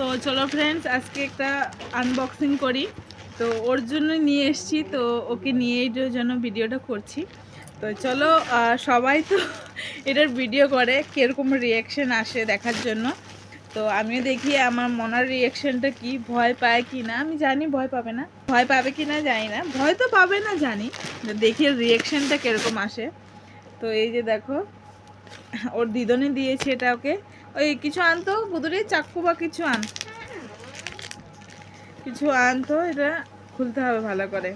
তো চলো ফ্রেন্ডস আজকে একটা আনবক্সিং করি। তো ওর জন্য নিয়ে এসেছি, তো ওকে নিয়েই জন্য ভিডিওটা করছি। তো চলো সবাই তো এটার ভিডিও করে, কীরকম রিয়াকশন আসে দেখার জন্য। তো আমিও দেখি আমার মনার রিয়াকশনটা কি, ভয় পায় কি না আমি জানি ভয় পাবে না। ভয় পাবে কি না জানি না। ভয় তো পাবে না, জানি। দেখি রিয়াকশনটা কীরকম আসে। তো এই যে দেখো, ওর দিদনে দিয়েছে এটা ওকে। ওই কিছু আনতো বুদুরে চাক্কু বা কিছু আন। কিছু আনতো এটা খুলতে হবে ভালো করে।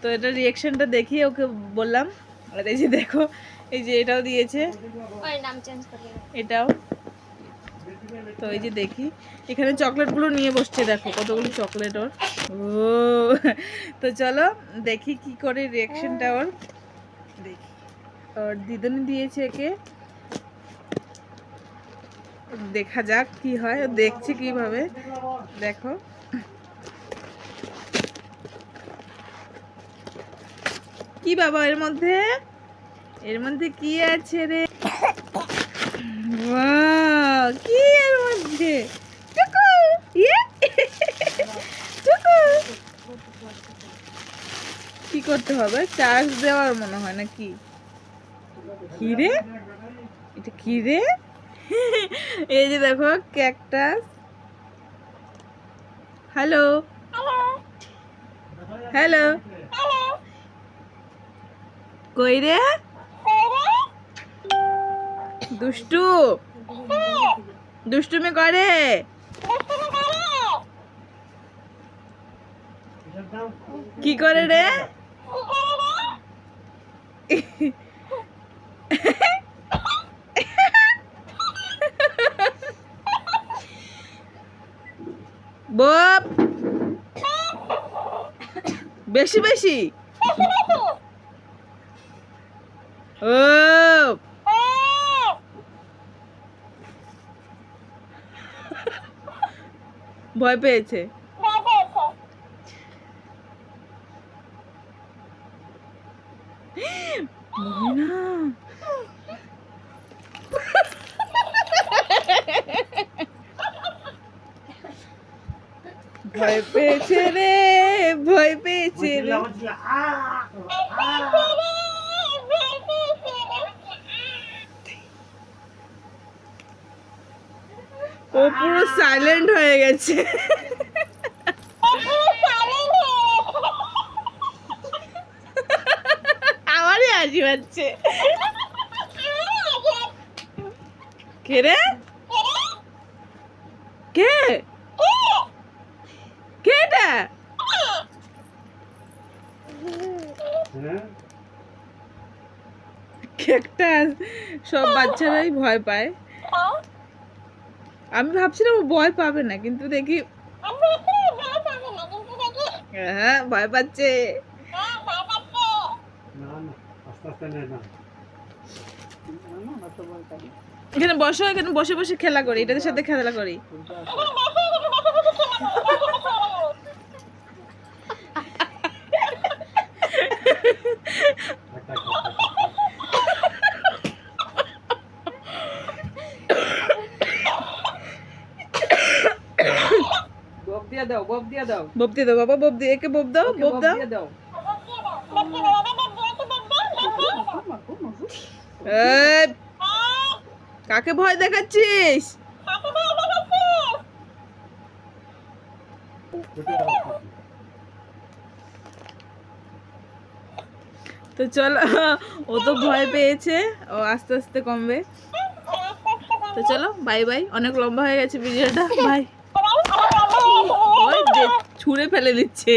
তো এটা রিয়াকশনটা দেখি ওকে বললাম। আর এই যে দেখো এই যে এটাও দিয়েছে। এটাও। তো এই যে দেখি এখানে চকলেটগুলো নিয়ে বসছে দেখো কতগুলো চকলেট ওর। ও তো চলো দেখি কি করে রিয়াকশনটা ওর। দেখি। ওর দিদনে দিয়েছে একে। দেখা যাক কি হয়, দেখছে কীভাবে। দেখো। কি বাবা, এর মধ্যে? এর মধ্যে কি আছে রে? কি এর মধ্যে? ইয়ে। কি করতে হবে? চার্জ দেওয়ার মনে হয় না কি রে? এটা কি রে? এই যে দেখো ক্যাকটাস হ্যালো হ্যালো কই রে? দুষ্টু। দুষ্টুমি করে। কি করে রে? বপ। বেশি বেশি। ও ভয় পেয়েছে। মহিনা ভয় পেয়েছে রে ভয় পেয়েছে রে। ও পুরো সাইলেন্ট হয়ে গেছে। আমারই হাসি পাচ্ছে। কে রে? কে? কে এটা একটা সব বাচ্চারাই ভয় পায়। আমি ভাবছিলাম ভয় পাবে না, কিন্তু দেখি হ্যাঁ ভয় পাচ্ছে। এখানে বসো, এখানে বসে বসে খেলা করি, এটাদের সাথে খেলা করি। দাও বব দিয়ে দাও। বব দিয়ে দাও বাবা বব দিয়ে একে বব দাও বব দাও। দাও। কাকে ভয় দেখাচ্ছিস? তো চলো ও তো ভয় পেয়েছে ও আস্তে আস্তে কমবে। তো চলো বাই বাই অনেক লম্বা হয়ে গেছে ভিডিওটা বাই ছুঁড়ে ফেলে দিচ্ছে।